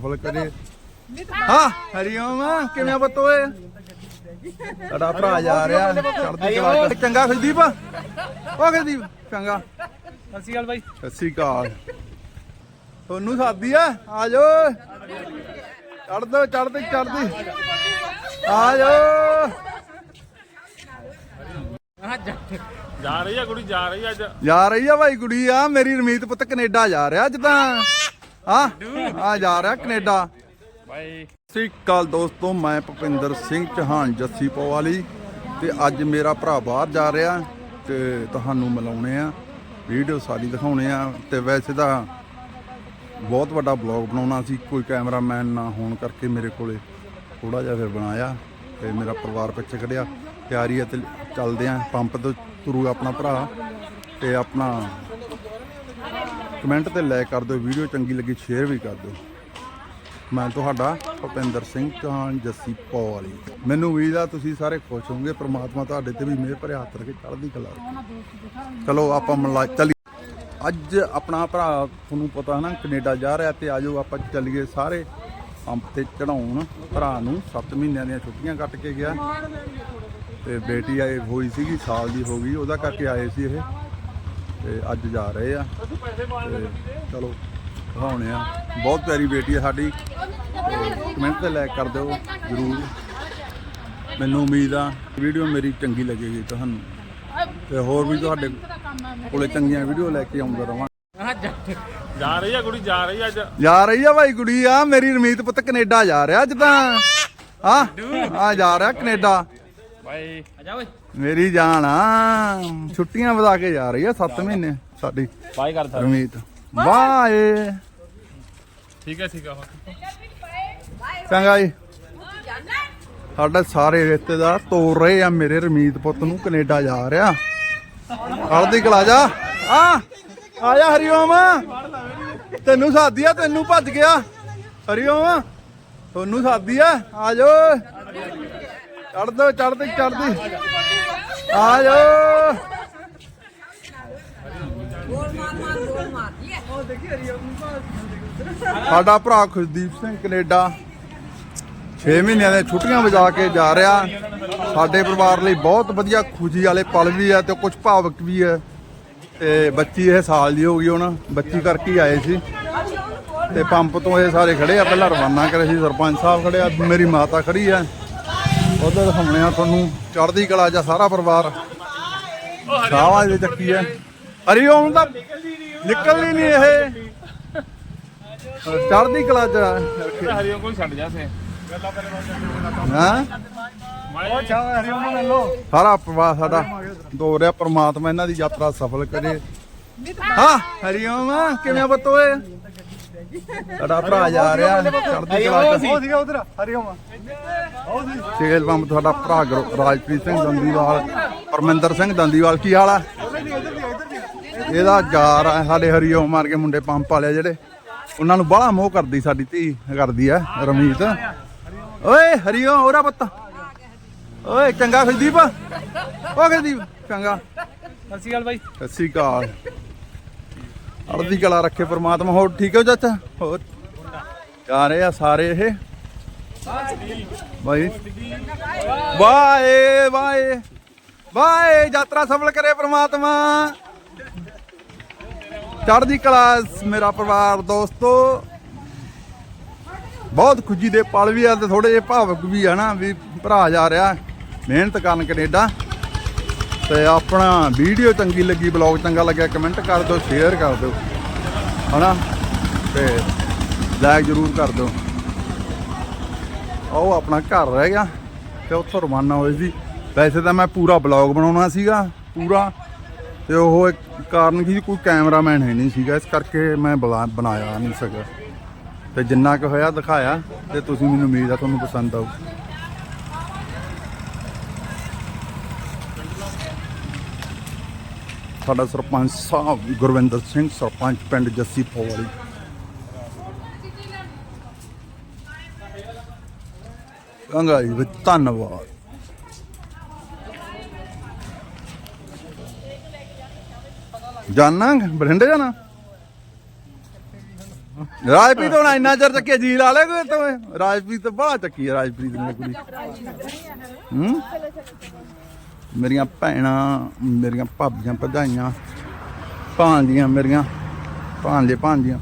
ਸਫਲ ਕਰੇ ਹਾਂ ਹਰੀਓਮ ਕਿਵੇਂ ਬਤ ਓਏ? ਸਾਡਾ ਭਰਾ ਜਾ ਰਿਹਾ। ਚੜਦੀ ਕਲਾ। ਚੰਗਾ ਖੁਸ਼ਦੀਪ ਓ ਖੁਸ਼ਦੀਪ ਚੰਗਾ। ਸਤਿ ਸ਼੍ਰੀ ਅਕਾਲ ਬਾਈ। ਸਤਿ ਸ੍ਰੀ ਅਕਾਲ। ਤੁਹਾਨੂੰ ਸਾਦੀ ਆ ਆ ਜਾਓ। ਚੜ ਦੋ ਚੜਦੀ ਚੜਦੀ ਆ ਜਾਓ। ਜਾ ਰਹੀ ਆ ਕੁੜੀ ਜਾ ਰਹੀ ਆ ਅੱਜ। ਜਾ ਰਹੀ ਆ ਭਾਈ ਕੁੜੀ ਆ ਮੇਰੀ ਰਮੀਤ ਪੁੱਤ ਕੈਨੇਡਾ ਜਾ ਰਿਹਾ ਅੱਜ ਤਾਂ। ਆ ਆ ਜਾ ਰਿਹਾ ਕੈਨੇਡਾ। ਬਾਈ ਸਤਿ ਸ੍ਰੀ ਅਕਾਲ ਦੋਸਤੋ, ਮੈਂ ਭੁਪਿੰਦਰ ਸਿੰਘ ਚੌਹਾਨ, ਜੱਸੀ ਪਵਾਲੀ ਤੇ ਅੱਜ ਮੇਰਾ ਭਰਾ ਬਾਹਰ ਜਾ ਰਿਹਾ ਤੇ ਤੁਹਾਨੂੰ ਮਿਲਾਉਣੇ ਆ, ਵੀਡੀਓ ਸਾਰੀ ਦਿਖਾਉਣੇ ਆ ਤੇ ਵੈਸੇ ਤਾਂ ਬਹੁਤ ਵੱਡਾ ਬਲੌਗ ਬਣਾਉਣਾ ਸੀ, ਕੋਈ ਕੈਮਰਾਮੈਨ ਨਾ ਹੋਣ ਕਰਕੇ ਮੇਰੇ ਕੋਲੇ ਥੋੜਾ ਜਿਹਾ ਫਿਰ ਬਣਾਇਆ ਤੇ ਮੇਰਾ ਪਰਿਵਾਰ ਪਿੱਛੇ ਖੜਿਆ, ਤਿਆਰੀ ਹੈ ਤੇ ਚੱਲਦੇ ਆ, ਪੰਪ ਤੋਂ ਤੁਰੂ ਆਪਣਾ ਭਰਾ ਤੇ ਆਪਣਾ ਕਮੈਂਟ ਤੇ ਲਾਈਕ ਕਰ ਦਿਓ, ਵੀਡੀਓ ਚੰਗੀ ਲੱਗੀ, ਸ਼ੇਅਰ ਵੀ ਕਰ ਦਿਓ। ਮੈਂ ਤੁਹਾਡਾ ਭੁਪਿੰਦਰ ਸਿੰਘ ਚੌਹਾਨ ਜੱਸੀ ਪੌ ਵਾਲੀ। ਮੈਨੂੰ ਉਮੀਦ ਆ ਤੁਸੀਂ ਸਾਰੇ ਖੁਸ਼ ਹੋਵੋਗੇ, ਪ੍ਰਮਾਤਮਾ ਤੁਹਾਡੇ ਤੇ ਵੀ ਮਿਹਰ ਭਰੇ ਹੱਥ ਰੱਖੇ, ਚੜ੍ਹਦੀ ਕਲਾ ਰੱਖੇ। ਚਲੋ, ਆਪਾਂ ਮਿਲਾ ਚੱਲੀ ਅੱਜ ਆਪਣਾ ਭਰਾ ਤੁਹਾਨੂੰ ਪਤਾ ਹੈ ਨਾ, ਕੈਨੇਡਾ ਜਾ ਰਿਹਾ ਤੇ ਆਜੋ ਆਪਾਂ ਚੱਲੀਏ ਸਾਰੇ ਪੰਪ ਤੇ ਚੜਾਉਣ ਭਰਾ ਨੂੰ 7 ਮਹੀਨਿਆਂ ਦੀਆਂ ਛੁੱਟੀਆਂ ਕੱਟ ਕੇ ਗਿਆ। ਤੇ ਬੇਟੀ ਆਏ ਹੋਈ ਸੀਗੀ, ਸਾਲ ਦੀ ਹੋ ਗਈ, ਉਹਦਾ ਕਰਕੇ ਆਏ ਸੀ ਇਹ। ਤੇ ਅੱਜ ਜਾ ਰਹੇ ਆ। ਤੇ ਚਲੋ ਦਿਖਾਉਣੇ ਆ। ਬਹੁਤ ਪਿਆਰੀ ਬੇਟੀ ਆ ਸਾਡੀ। ਕਮੈਂਟ ਤੇ ਲਾਈਕ ਕਰ ਦਿਓ ਜਰੂਰ। ਮੈਨੂੰ ਉਮੀਦ ਆ ਵੀਡੀਓ ਮੇਰੀ ਚੰਗੀ ਲੱਗੇਗੀ ਤੁਹਾਨੂੰ। ਤੇ ਹੋਰ ਵੀ ਤੁਹਾਡੇ ਕੋਲੇ ਚੰਗੀਆਂ ਵੀਡੀਓ ਲੈ ਕੇ ਆਉਂਦਾ ਰਵਾਂ। ਜਾ ਰਹੀ ਆ ਕੁੜੀ ਜਾ ਰਹੀ ਆ ਅੱਜ। ਜਾ ਰਹੀ ਆ ਭਾਈ ਕੁੜੀ ਆ ਮੇਰੀ ਰਮੀਤ ਪੁੱਤ ਕੈਨੇਡਾ ਜਾ ਰਿਹਾ ਅੱਜ ਤਾਂ। ਆ ਆ ਜਾ ਰਿਹਾ ਕੈਨੇਡਾ। ਬਾਈ ਆ ਜਾ ਓਏ। ਮੇਰੀ ਜਾਨ ਆ। ਛੁੱਟੀਆਂ ਵਧਾ ਕੇ ਜਾ ਰਹੀ ਆ 7 ਮਹੀਨੇ ਸਾਡੀ। ਬਾਈ ਕਰ ਤਾ ਰਮੀਤ। ਬਾਏ। ਠੀਕ ਹੈ ਠੀਕ ਆ ਚੰਗਾ ਜੀ। ਸਾਡੇ ਸਾਰੇ ਰਿਸ਼ਤੇਦਾਰ ਤੋਰ ਰਹੇ ਆ ਮੇਰੇ ਰਮੀਤ ਪੁੱਤ ਨੂੰ ਕੈਨੇਡਾ ਜਾ ਰਿਹਾ। ਹਲਦੀ ਕਲਾ ਜਾ। ਆ ਆ ਜਾ ਹਰੀਓਮ। ਤੈਨੂੰ ਸਾਦੀ ਆ ਤੈਨੂੰ ਭੱਜ ਗਿਆ। ਹਰੀਓਮ ਤੁਹਾਨੂੰ ਸਾਦੀ ਆ। ਆ ਜਾਓ। ਚੜ ਦੋ ਚੜਦੀ ਚੜਦੀ ਆ ਜਾਓ। ਸਾਡਾ ਭਰਾ ਖੁਸ਼ਦੀਪ ਸਿੰਘ ਕੈਨੇਡਾ 6 ਮਹੀਨਿਆਂ ਦੀਆਂ ਛੁੱਟੀਆਂ ਵਜਾ ਕੇ ਜਾ ਰਿਹਾ। ਸਾਡੇ ਪਰਿਵਾਰ ਲਈ ਬਹੁਤ ਵਧੀਆ ਖੁਸ਼ੀ ਵਾਲੇ ਪਲ ਵੀ ਹੈ ਤੇ ਕੁਝ ਭਾਵਕ ਵੀ ਹੈ ਤੇ ਬੱਚੀ ਇਹ ਸਾਲ ਦੀ ਹੋ ਗਈ ਹੁਣ, ਬੱਚੀ ਕਰਕੇ ਹੀ ਆਏ ਸੀ। ਤੇ ਪੰਪ ਤੋਂ ਇਹ ਸਾਰੇ ਖੜੇ ਆ, ਪਹਿਲਾਂ ਰਵਾਨਾ ਕਰੇ ਸੀ, ਸਰਪੰਚ ਸਾਹਿਬ ਖੜੇ ਆ, ਮੇਰੀ ਮਾਤਾ ਖੜੀ ਆ। ਉਧਰ ਦਿਖਾਉਣੇ ਆ ਤੁਹਾਨੂੰ ਚੜ੍ਹਦੀ ਕਲਾ ਜਾਂ ਸਾਰਾ ਪਰਿਵਾਰ। ਸ਼ਾਵਾ ਦੇ ਚੱਕੀ ਹੈ? ਹਰੀ ਓਮ ਦਾ ਨਿਕਲਦੀ ਨਹੀਂ ਇਹ। ਚੜ੍ਹਦੀ ਕਲਾ ਚ ਤੇ ਹਰੀਓ ਕੋਈ ਛੱਡ ਜਾ ਸੇ ਹਾਂ? ਉਹ ਚਾ ਹਰੀਓ ਨੂੰ ਲੈ ਲੋ ਸਾਰਾ ਪਰਿਵਾਰ ਸਾਡਾ ਦੋ ਰਿਹਾ ਪ੍ਰਮਾਤਮਾ ਇਹਨਾਂ ਦੀ ਯਾਤਰਾ ਸਫਲ ਕਰੇ। ਹਾਂ ਹਰੀਓਮ ਕਿਵੇਂ ਬਤ ਸਾਡਾ ਭਰਾ ਜਾ ਰਿਹਾ। ਚੜ੍ਹਦੀ ਕਲਾ ਚ। ਸੀਗਾ ਉਧਰ ਹਰੀਓਮ ਤੇਲ ਪੰਪ ਤੁਹਾਡਾ ਭਰਾ ਗੁਰ- ਰਾਜਪ੍ਰੀਤ ਸਿੰਘ ਦੰਦੀਵਾਲ ਪਰਮਿੰਦਰ ਸਿੰਘ ਦੰਦੀਵਾਲ ਕੀ ਹਾਲ ਆ? ਇਹਦਾ ਯਾਰ ਆ ਸਾਡੇ ਹਰੀਓਮ ਮਾਰ ਕੇ ਮੁੰਡੇ ਪੰਪ ਵਾਲੇ ਜਿਹੜੇ। ਉਹਨਾਂ ਨੂੰ ਬੜਾ ਮੋਹ ਕਰਦੀ ਸਾਡੀ ਧੀ ਕਰਦੀ ਆ ਰਮੀਤ। ਓਏ ਹਰੀਓਮ ਹੋਰਾ ਪੁੱਤ। ਓਏ ਚੰਗਾ ਖੁਸ਼ਦੀਪ ਓ ਖੁਸ਼ਦੀਪ ਚੰਗਾ। ਸਤਿ ਸ਼੍ਰੀ ਅਕਾਲ ਬਾਈ। ਸਤਿ ਸ੍ਰੀ ਅਕਾਲ। ਅੜਦੀ ਕਲਾ ਰੱਖੇ ਪ੍ਰਮਾਤਮਾ, ਹੋਰ ਠੀਕ ਹੋ ਚਾਚਾ? ਹੋਰ? ਜਾ ਰਹੇ ਆ ਸਾਰੇ ਇਹ। ਬਾਈ। ਬਾਏ ਬਾਏ ਬਾਏ ਯਾਤਰਾ ਸਫਲ ਕਰੇ ਪ੍ਰਮਾਤਮਾ। ਚੜ੍ਹਦੀ ਕਲਾ ਮੇਰਾ ਪਰਿਵਾਰ, ਦੋਸਤੋ। ਬਹੁਤ ਖੁਸ਼ੀ ਦੇ ਪਲ ਵੀ ਆ ਤੇ ਥੋੜੇ ਜਿਹੇ ਭਾਵਕ ਵੀ ਆ ਨਾ, ਵੀ ਭਰਾ ਜਾ ਰਿਹਾ। ਮਿਹਨਤ ਕਰਨ ਕੈਨੇਡਾ। ਤੇ ਆਪਣਾ ਵੀਡੀਓ ਚੰਗੀ ਲੱਗੀ ਬਲੌਗ ਚੰਗਾ ਲੱਗਿਆ ਕਮੈਂਟ ਕਰ ਦਿਓ ਸ਼ੇਅਰ ਕਰ ਦਿਓ ਹਨਾ? ਤੇ ਲਾਈਕ ਜ਼ਰੂਰ ਕਰ ਦਿਓ। ਆਓ ਆਪਣਾ ਘਰ ਰਹਿ ਗਿਆ ਤੇ ਉੱਥੋਂ ਰਵਾਨਾ ਹੋਏ ਸੀ। ਵੈਸੇ ਤਾਂ ਮੈਂ ਪੂਰਾ ਬਲੌਗ ਬਣਾਉਣਾ ਸੀਗਾ ਪੂਰਾ। ਤੇ ਉਹ ਇੱਕ ਕਾਰਨ ਕੀ ਸੀ, ਕੋਈ ਕੈਮਰਾਮੈਨ ਹੈ ਨਹੀਂ ਸੀਗਾ ਇਸ ਕਰਕੇ ਮੈਂ ਬਲਾ- ਬਣਾਇਆ ਨਹੀਂ ਸਕਿਆ ਤੇ ਜਿੰਨਾ ਕੁ ਹੋਇਆ ਦਿਖਾਇਆ ਤੇ ਤੁਸੀਂ ਮੈਨੂੰ ਉਮੀਦ ਆ ਤੁਹਾਨੂੰ ਪਸੰਦ ਆਊ। ਸਾਡਾ ਸਰਪੰਚ ਸਾਹਿਬ ਗੁਰਵਿੰਦਰ ਸਿੰਘ, ਸਰਪੰਚ ਪਿੰਡ ਜੱਸੀ ਪੋਵਾਲੀ। ਚੰਗਾ ਜੀ ਧੰਨਵਾਦ। ਜਾਣਾ ਬਠਿੰਡੇ ਜਾਣਾ? ਰਾਜਪ੍ਰੀਤ ਹੁਣ ਇੰਨਾ ਚਿਰ ਚੱਕਿਆ ਜੀ ਲਾ ਲੈ ਕੋਈ ਤੂੰ ਰਾਜਪ੍ਰੀਤ ਬੜਾ ਚੱਕੀ ਆ, ਰਾਜਪ੍ਰੀਤ ਨੇ ਕੁੜੀ। ਹੂੰ? ਮੇਰੀਆਂ ਭੈਣਾਂ ਮੇਰੀਆਂ ਭਾਬੀਆਂ ਭਜਾਈਆਂ ਭਾਂਜੀਆਂ ਮੇਰੀਆਂ ਭਾਂਜੇ ਭਾਂਜੀਆਂ